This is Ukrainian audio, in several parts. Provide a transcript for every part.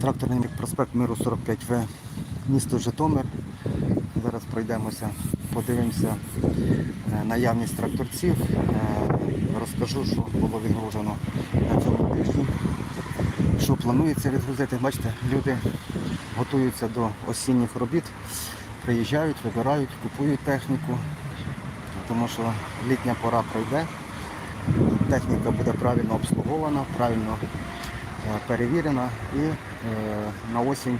Тракторний проспект Миру 45В, місто Житомир. Зараз пройдемося, подивимося е, наявність тракторців. Е, Розкажу, що було відгружено на цьому тижні. Що планується відгрузити. Бачите, люди готуються до осінніх робіт, приїжджають, вибирають, купують техніку, тому що літня пора пройде, техніка буде правильно обслугована, правильно перевірена і е, на осінь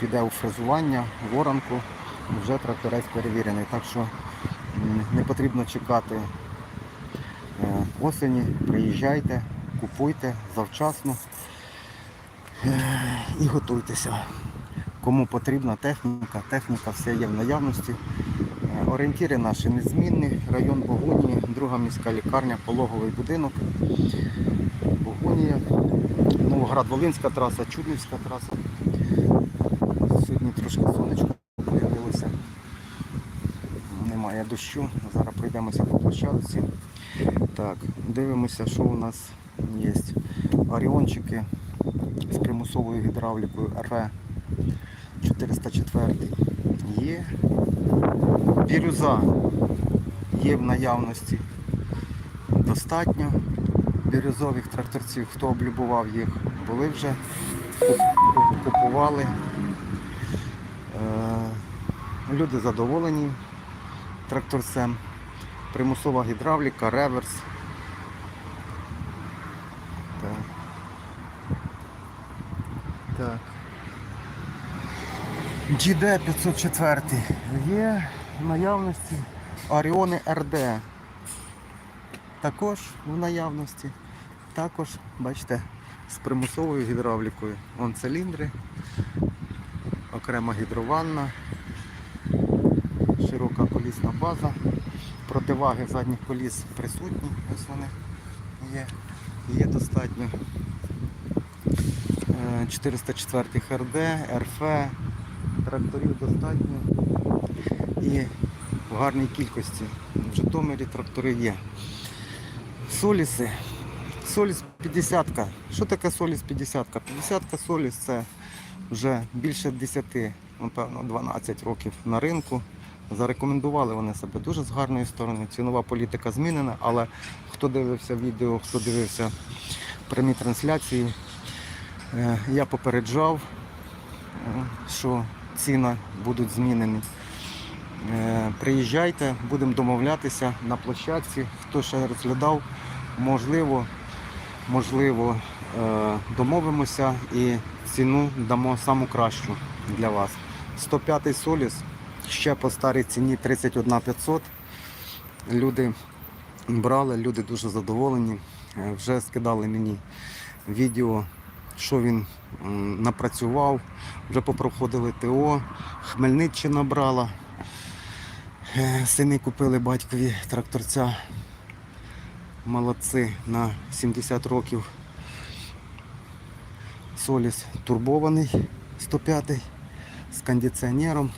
піде у фрезування, в оранку, вже тракторець перевірений. Так що не потрібно чекати е, осені, приїжджайте, купуйте завчасно е, і готуйтеся. Кому потрібна техніка, техніка все є в наявності. Е, Орієнтіри наші незмінні. Район Богунії, друга міська лікарня, пологовий будинок. Богунія, Новоград-Волинська траса, Чуднівська траса. Сьогодні трошки сонечко з'явилося. Немає дощу. Зараз пройдемося по площадці. Так, дивимося, що у нас є. Оріончики з примусовою гідравлікою РВ 404 є. Бірюза є в наявності достатньо. Бірюзових тракторців, хто облюбував їх, були вже, купували. Е, Люди задоволені тракторцем. Примусова гідравліка, реверс. Так. Так. GD 504 є в наявності Оріони РД. Також в наявності. Також, бачите, з примусовою гідравлікою. Вон циліндри, окрема гідрованна, широка колісна база, противаги задніх коліс присутні, ось вони є, є достатньо. Е, 404 РД, РФ, тракторів достатньо і в гарній кількості. В Житомирі трактори є. Соліси. Соліс 50. -ка. Що таке Соліс 50? -ка? 50-ка Соліс це вже більше 10, напевно, 12 років на ринку. Зарекомендували вони себе дуже з гарної сторони. Цінова політика змінена, але хто дивився відео, хто дивився прямі трансляції, е, я попереджав, е, що ціни будуть змінені. Е, Приїжджайте, будемо домовлятися на площадці. Хто ще розглядав, можливо, можливо, е, домовимося і ціну дамо саму кращу для вас. 105 соліс ще по старій ціні 31 500. Люди брали, люди дуже задоволені. Е, Вже скидали мені відео, що він напрацював. Вже попроходили ТО. Хмельниччина брала. Е, Сини купили батькові тракторця. Молодці на 70 років. Соліс турбований 105 з кондиціонером.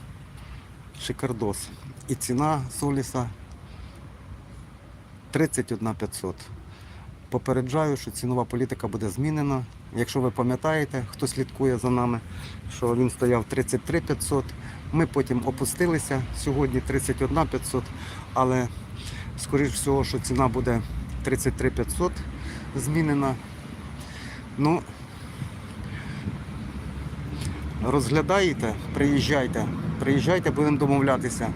Шикардос. І ціна Соліса 31 500. Попереджаю, що цінова політика буде змінена. Якщо ви пам'ятаєте, хто слідкує за нами, що він стояв 33 500. Ми потім опустилися, сьогодні 31 500, але скоріш всього, що ціна буде 33 500 змінена. Ну, розглядаєте, приїжджайте, приїжджайте, будемо домовлятися.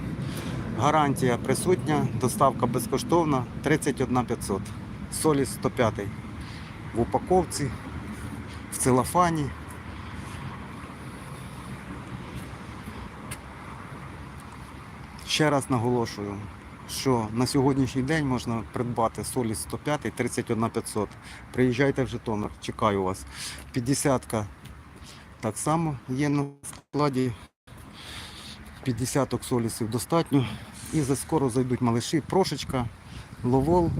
Гарантія присутня, доставка безкоштовна 31 500. Соліс 105 в упаковці, в целофані. Ще раз наголошую, що на сьогоднішній день можна придбати Соліс 105 31 500. Приїжджайте в Житомир, чекаю вас. 50-ка так само є на складі. 50 солісів достатньо. І за скоро зайдуть малиші. Прошечка, ловол.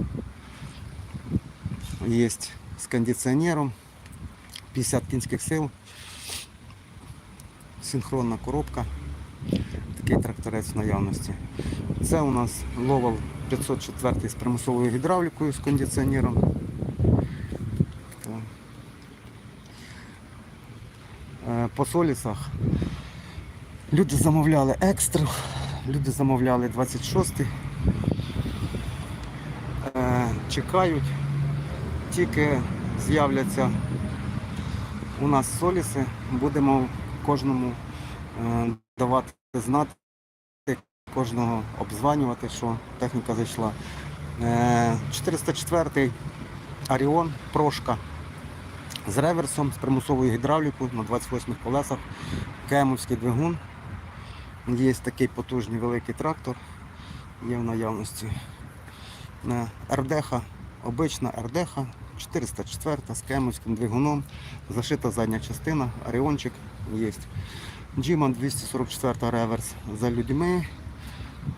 Є з кондиціонером. 50 кінських сил. Синхронна коробка. Такий тракторець в наявності. Це у нас ловол 504 з примусовою гідравлікою з кондиціонером. Е, по солісах. Люди замовляли екстру, люди замовляли 26-й. Е, Чекають, тільки з'являться у нас соліси, будемо кожному е, давати знати, кожного обзванювати, що техніка зайшла. Е, 404-й Аріон Прошка з реверсом, з примусовою гідравлікою на 28 колесах, кемовський двигун. Є такий потужний великий трактор, є в наявності. Е, РДХ, обична РДХ, 404 з кемовським двигуном, зашита задня частина, Оріончик є. Джиман 244 реверс за людьми.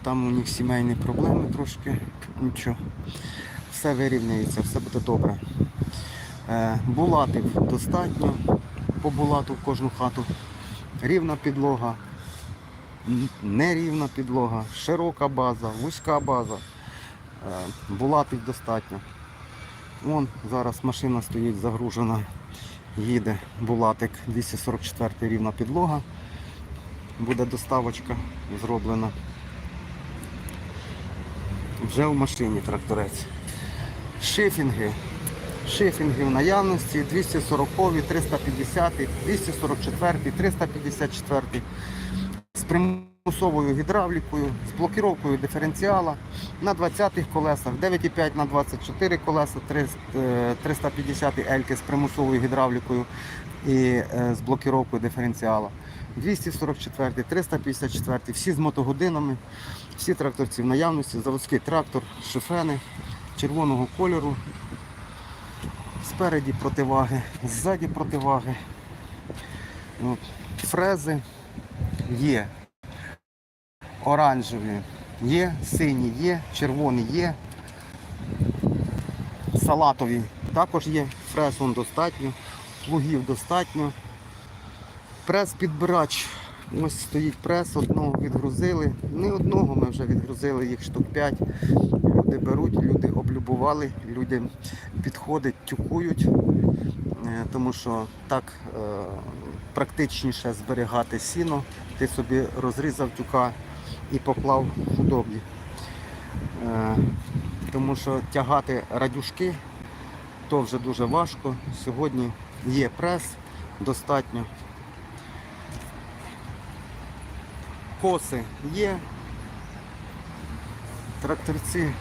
Там у них сімейні проблеми трошки. Нічого. Все вирівняється, все буде добре. Е, Булатів достатньо по булату в кожну хату. Рівна підлога, нерівна підлога, широка база, вузька база. Е, Булатів достатньо. Вон зараз машина стоїть загружена, їде Булатик 244 рівна підлога. Буде доставочка зроблена. Вже в машині тракторець. Шифінги. Шифінги в наявності 240, 350, 244, 354 з примусовою гідравлікою, з блокіровкою диференціала на 20-х колесах, 9,5 на 24 колеса, 350 ельки з примусовою гідравлікою і е, з блокіровкою диференціала. 244, 354, всі з мотогодинами, всі тракторці в наявності, заводський трактор, шифени червоного кольору. Спереді противаги, ззаді противаги. От. Фрези є. Оранжеві є, сині є, червоні є. Салатові також є. Фрез достатньо, плугів достатньо. Прес-підбирач. Ось стоїть прес, одного відгрузили. Не одного ми вже відгрузили, їх штук 5. Люди беруть, люди облюбували, люди підходять, тюкують, е, тому що так е, практичніше зберігати сіно. Ти собі розрізав тюка і поклав в худоблі. Е, Тому що тягати радюшки то вже дуже важко. Сьогодні є прес достатньо. Коси є. Тракторці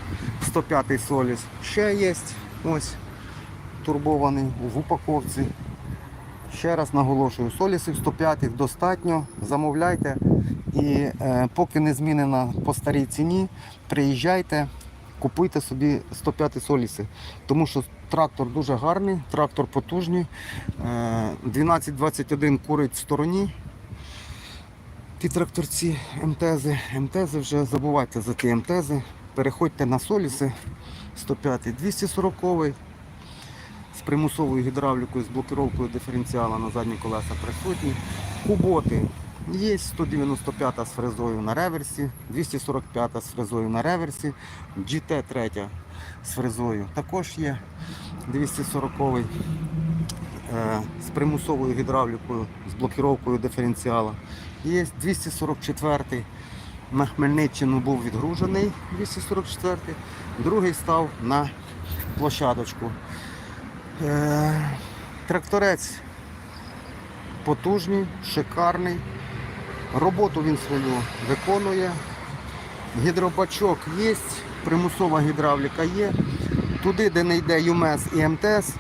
105 соліс ще є. Ось турбований в упаковці. Ще раз наголошую, солісів 105 достатньо, замовляйте. І е, поки не змінена по старій ціні, приїжджайте, купуйте собі 105 соліси. Тому що трактор дуже гарний, трактор потужний. Е, 12-21 курить в стороні. Ті тракторці МТЗи. МТЗи вже забувайте за ті МТЗи. Переходьте на соліси 105 240 з примусовою гідравлікою, з блокировкою диференціала на задні колеса присутні. Куботи є 195 з фрезою на реверсі, 245 з фрезою на реверсі, GT3 з фрезою також є 240 е, з примусовою гідравлікою, з блокировкою диференціала. Є 244 на Хмельниччину був відгружений 244, другий став на площадочку. Е, Тракторець потужний, шикарний. Роботу він свою виконує. Гідробачок є, примусова гідравліка є. Туди, де не йде ЮМЕС і МТС,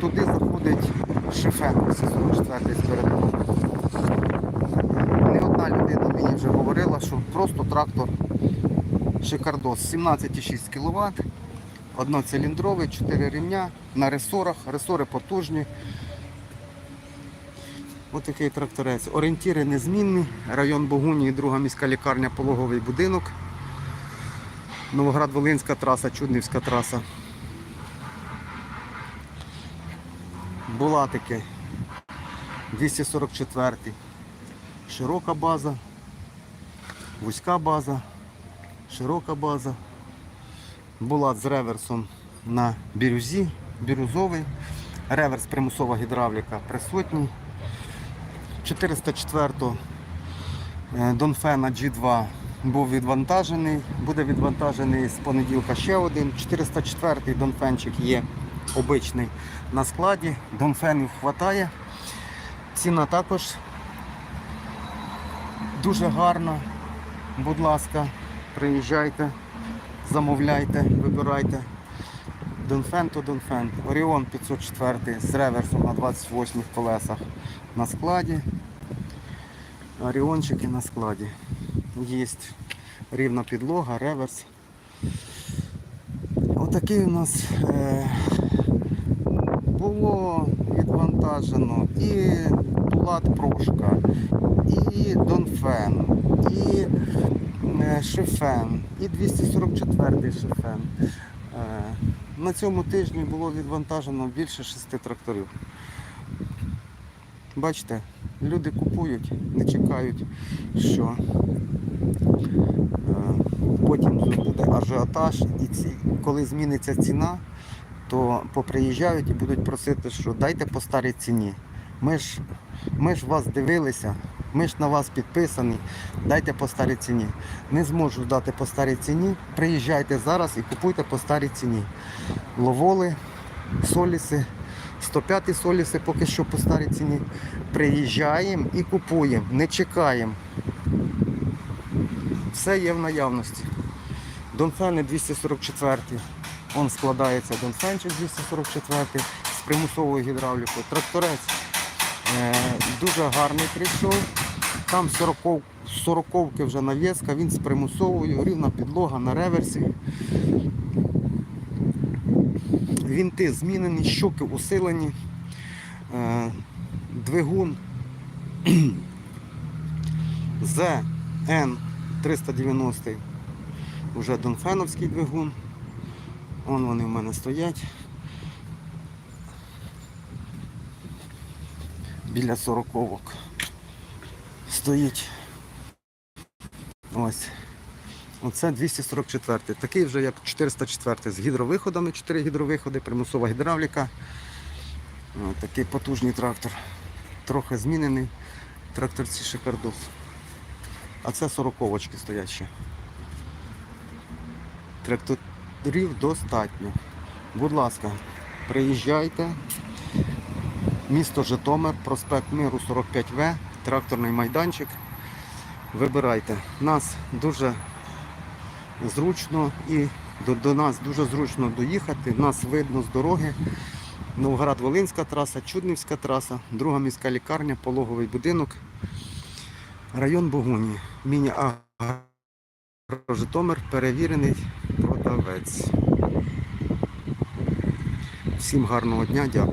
туди заходить шифен 44 спереду. Не одна людина мені вже говорила, що просто трактор шикардос. 17,6 кВт, одноциліндровий, 4 рівня на ресорах, ресори потужні. Ось такий тракторець. Орієнтіри незмінні. Район Богунії, друга міська лікарня, пологовий будинок. Новоград-Волинська траса, Чуднівська траса. Булатики 244. Широка база, вузька база, широка база. Булат з реверсом на бірюзі, бірюзовий. Реверс примусова гідравліка присутній. 404 е, Донфена G2 був відвантажений, буде відвантажений з понеділка ще один. 404 Донфенчик є обичний на складі. Донфенів вистачає. Ціна також дуже гарна. Будь ласка, приїжджайте, замовляйте, вибирайте. Донфен то Донфен. Оріон 504 з реверсом на 28 колесах на складі. Оріончики на складі. Є рівна підлога, реверс. Отакий у нас е, було відвантажено і Булат Прошка, і Донфен, і е, Шифен, і 244 Шифен. Е, на цьому тижні було відвантажено більше шести тракторів. Бачите, люди купують, не чекають, що е, потім буде ажіотаж, і ці, коли зміниться ціна, то поприїжджають і будуть просити, що дайте по старій ціні. Ми ж, ми ж вас дивилися, ми ж на вас підписані, дайте по старій ціні. Не зможу дати по старій ціні. Приїжджайте зараз і купуйте по старій ціні. Ловоли, соліси, 105 соліси поки що по старій ціні. Приїжджаємо і купуємо, не чекаємо. Все є в наявності. Донфени 244. Он складається Донфенчик 244 з примусовою гідравлікою. Тракторець дуже гарний прийшов. Там 40, 40 вже нав'язка, він з примусовою, рівна підлога на реверсі. Вінти змінені, щуки усилені. Е, двигун ZN 390 вже Донфеновський двигун. Вон вони в мене стоять. Біля сороковок стоїть. Ось. Оце 244. Такий вже як 404 з гідровиходами, 4 гідровиходи, примусова гідравліка. О, такий потужний трактор. Трохи змінений. Тракторці шикардос. А це сороковочки стоять ще. Тракторів достатньо. Будь ласка, приїжджайте. Місто Житомир, проспект Миру 45В, тракторний майданчик. Вибирайте. Нас дуже зручно і до, до нас дуже зручно доїхати. Нас видно з дороги. Новгород-Волинська траса, Чуднівська траса, друга міська лікарня, пологовий будинок, район Богуні. Міні Агро Житомир, перевірений продавець. Всім гарного дня, дякую.